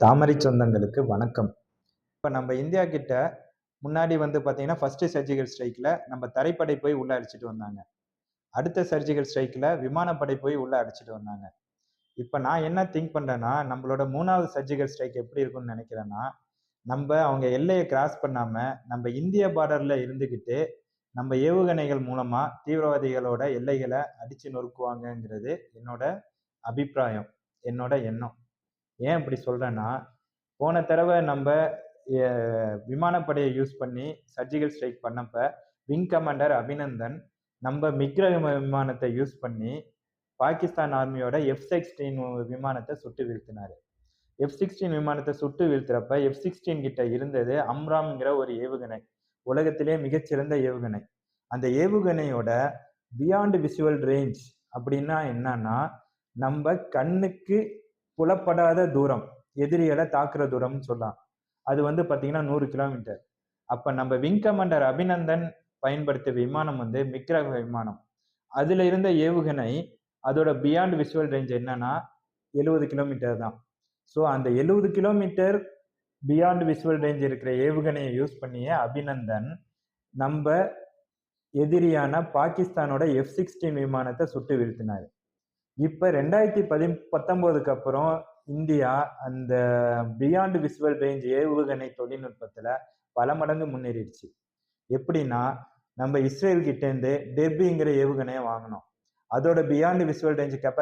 தாமரை சொந்தங்களுக்கு வணக்கம். இப்போ நம்ம இந்தியா கிட்ட முன்னாடி வந்து பார்த்தீங்கன்னா ஃபர்ஸ்ட் சர்ஜிக்கல் ஸ்ட்ரைக்கில் நம்ம தரைப்படை போய் உள்ளே அடிச்சிட்டு வந்தாங்க. அடுத்த சர்ஜிக்கல் ஸ்ட்ரைக்கில் விமானப்படை போய் உள்ளே அடிச்சிட்டு வந்தாங்க. இப்போ நான் என்ன திங்க் பண்ணுறேன்னா நம்மளோட மூணாவது சர்ஜிக்கல் ஸ்ட்ரைக் எப்படி இருக்கும்னு நினைக்கிறேன்னா நம்ம அவங்க எல்லையை கிராஸ் பண்ணாமல் நம்ம இந்திய பார்டரில் இருந்துக்கிட்டு நம்ம ஏவுகணைகள் மூலமாக தீவிரவாதிகளோட எல்லைகளை அடித்து நொறுக்குவாங்கங்கிறது என்னோட அபிப்பிராயம் என்னோட எண்ணம். ஏன் இப்படி சொல்கிறேன்னா போன தடவை நம்ம விமானப்படையை யூஸ் பண்ணி சர்ஜிக்கல் ஸ்ட்ரைக் பண்ணப்ப விங் கமாண்டர் அபிநந்தன் நம்ம மிக்ர விமானத்தை யூஸ் பண்ணி பாகிஸ்தான் ஆர்மியோட எஃப் சிக்ஸ்டீன் விமானத்தை சுட்டு வீழ்த்தினார். எஃப் சிக்ஸ்டீன் விமானத்தை சுட்டு வீழ்த்துறப்ப எஃப் சிக்ஸ்டீன் கிட்ட இருந்தது அம்ராம்ங்கிற ஒரு ஏவுகணை. உலகத்திலே மிகச்சிறந்த ஏவுகணை. அந்த ஏவுகணையோட பியாண்ட் விசுவல் ரேஞ்ச் அப்படின்னா என்னன்னா நம்ம கண்ணுக்கு புலப்படாத தூரம் எதிரிகளை தாக்குற தூரம்னு சொல்லலாம். அது வந்து பார்த்தீங்கன்னா நூறு கிலோமீட்டர் அப்போ நம்ம விங் கமாண்டர் அபிநந்தன் பயன்படுத்திய விமானம் வந்து மிக்ரக விமானம். அதில் இருந்த ஏவுகணை அதோட பியாண்ட் விசுவல் ரேஞ்ச் என்னன்னா எழுபது கிலோமீட்டர் தான். ஸோ அந்த எழுபது கிலோமீட்டர் பியாண்ட் விசுவல் ரேஞ்ச் இருக்கிற ஏவுகணையை யூஸ் பண்ணியே அபிநந்தன் நம்ம எதிரியான பாகிஸ்தானோட எஃப் சிக்ஸ்டீன் விமானத்தை சுட்டு வீழ்த்தினார். இப்போ ரெண்டாயிரத்தி பதி பத்தொம்போதுக்கு அப்புறம் இந்தியா அந்த பியாண்ட் விசுவல் ரேஞ்ச் ஏவுகணை தொழில்நுட்பத்தில் பல மடங்கு முன்னேறிடுச்சு. எப்படின்னா நம்ம இஸ்ரேல் கிட்டேருந்து டெர்பிங்கிற ஏவுகணையை வாங்கினோம். அதோட பியாண்ட் விசுவல் ரேஞ்ச் கெப்பாசிட்டி